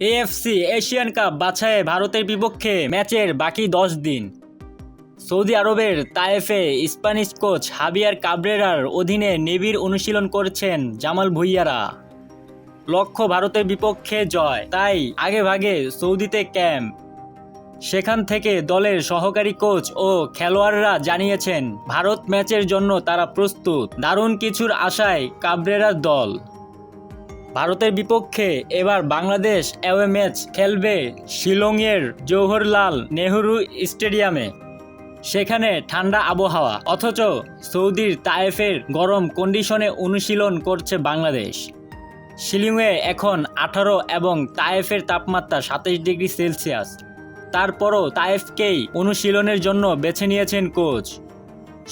AFC Asian cup বাছাইয়ে ভারতের বিপক্ষে ম্যাচের বাকি দশ দিন। সৌদি আরবের তায়েফে স্প্যানিশ কোচ হাবিয়ার কাবরেরার অধীনে নিবিড় অনুশীলন করছেন জামাল ভুইয়ারা। লক্ষ্য ভারতের বিপক্ষে জয়, তাই আগে ভাগে সৌদিতে ক্যাম্প। সেখান থেকে দলের সহকারী কোচ ও খেলোয়াড়রা জানিয়েছেন, ভারত ম্যাচের জন্য তারা প্রস্তুত। দারুণ কিছুর আশায় কাবরেরার দল। ভারতের বিপক্ষে এবার বাংলাদেশ অ্যাওয়ে ম্যাচ খেলবে শিলংয়ের জওহরলাল নেহরু স্টেডিয়ামে। সেখানে ঠান্ডা আবহাওয়া, অথচ সৌদির তায়েফের গরম কন্ডিশনে অনুশীলন করছে বাংলাদেশ। শিলিংয়ে এখন আঠারো এবং তায়েফের তাপমাত্রা সাতাশ ডিগ্রি সেলসিয়াস। তারপরও তায়েফকেই অনুশীলনের জন্য বেছে নিয়েছেন কোচ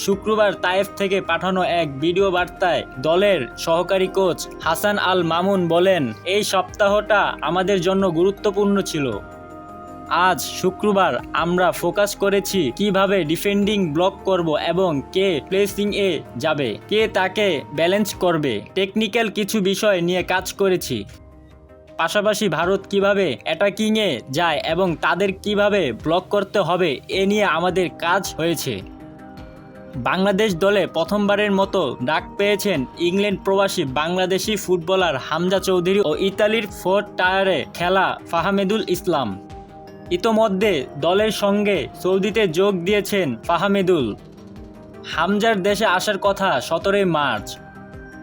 শুক্রবার তায়েফ থেকে পাঠানো এক ভিডিও বার্তায় দলের সহকারী কোচ হাসান আল মামুন বলেন, এই সপ্তাহটা আমাদের জন্য গুরুত্বপূর্ণ ছিল। আজ শুক্রবার আমরা ফোকাস করেছি কীভাবে ডিফেন্ডিং ব্লক করব এবং কে প্লেসিং এ যাবে, কে তাকে ব্যালেন্স করবে। টেকনিক্যাল কিছু বিষয় নিয়ে কাজ করেছি। পাশাপাশি ভারত কীভাবে অ্যাটাকিংয়ে যায় এবং তাদের কীভাবে ব্লক করতে হবে, এ নিয়ে আমাদের কাজ হয়েছে। বাংলাদেশ দলে প্রথমবারের মতো ডাক পেয়েছেন ইংল্যান্ড প্রবাসী বাংলাদেশি ফুটবলার হামজা চৌধুরী ও ইতালির ফোর্ট টায়ারে খেলা ফাহামেদুল ইসলাম। ইতোমধ্যে দলের সঙ্গে সৌদিতে যোগ দিয়েছেন ফাহামেদুল। হামজার দেশে আসার কথা সতেরোই মার্চ।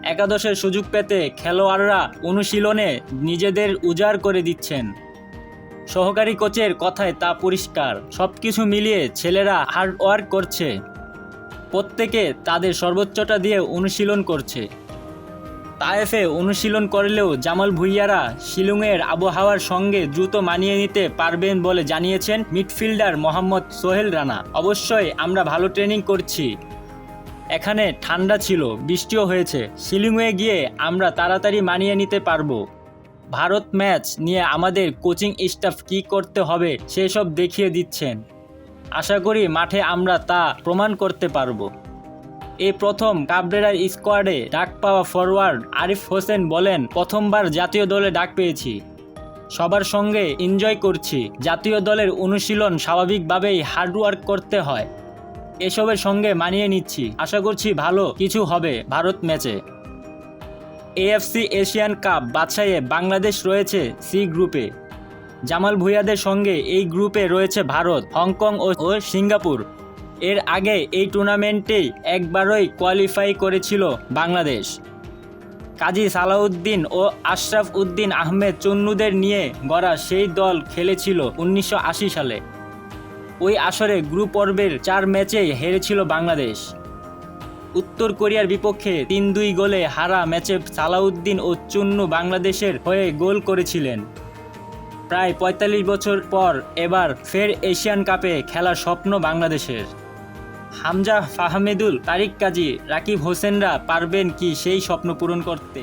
একাদশের সুযোগ পেতে খেলোয়াড়রা অনুশীলনে নিজেদের উজাড় করে দিচ্ছেন। সহকারী কোচের কথায় তা পরিষ্কার। সবকিছু মিলিয়ে ছেলেরা হার্ড ওয়ার্ক করছে। প্রত্যেকে তাদের সর্বোচ্চটা দিয়ে অনুশীলন করছে। তায়েফে অনুশীলন করলেও জামাল ভুইয়ারা শিলংয়ের আবহাওয়ার সঙ্গে দ্রুত মানিয়ে নিতে পারবেন বলে জানিয়েছেন মিডফিল্ডার মোহাম্মদ সোহেল রানা। অবশ্যই আমরা ভালো ট্রেনিং করছি। এখানে ঠান্ডা ছিল, বৃষ্টিও হয়েছে। শিলিংয়ে গিয়ে আমরা তাড়াতাড়ি মানিয়ে নিতে পারব। ভারত ম্যাচ নিয়ে আমাদের কোচিং স্টাফ কী করতে হবে সেসব দেখিয়ে দিচ্ছেন। আশা করি মাঠে আমরা তা প্রমাণ করতে পারব। এই প্রথম কাবরেরার স্কোয়াডে ডাক পাওয়া ফরওয়ার্ড আরিফ হোসেন বলেন, প্রথমবার জাতীয় দলে ডাক পেয়েছি। সবার সঙ্গে এনজয় করছি। জাতীয় দলের অনুশীলন স্বাভাবিকভাবেই হার্ডওয়ার্ক করতে হয়। এসবের সঙ্গে মানিয়ে নিচ্ছি। আশা করছি ভালো কিছু হবে ভারত ম্যাচে। এএফসি এশিয়ান কাপ বাছাইয়ে বাংলাদেশ রয়েছে সি গ্রুপে। জামাল ভুইয়াদের সঙ্গে এই গ্রুপে রয়েছে ভারত, হংকং ও সিঙ্গাপুর। এর আগে এই টুর্নামেন্টেই একবারই কোয়ালিফাই করেছিল বাংলাদেশ। কাজী সালাউদ্দিন ও আশরাফ উদ্দিন আহমেদ চন্নুদের নিয়ে গড়া সেই দল খেলেছিল উনিশশো আশি সালে। ওই আসরে গ্রুপ পর্বের চার ম্যাচেই হেরেছিল বাংলাদেশ। উত্তর কোরিয়ার বিপক্ষে তিন দুই গোলে হারা ম্যাচে সালাউদ্দিন ও চুন্নু বাংলাদেশের হয়ে গোল করেছিলেন। প্রায় পঁয়তাল্লিশ বছর পর এবার ফের এশিয়ান কাপে খেলার স্বপ্ন বাংলাদেশের। হামজা ফাহমেদুল তারিক কাজী রাকিব হোসেনরা পারবেন কি সেই স্বপ্ন পূরণ করতে?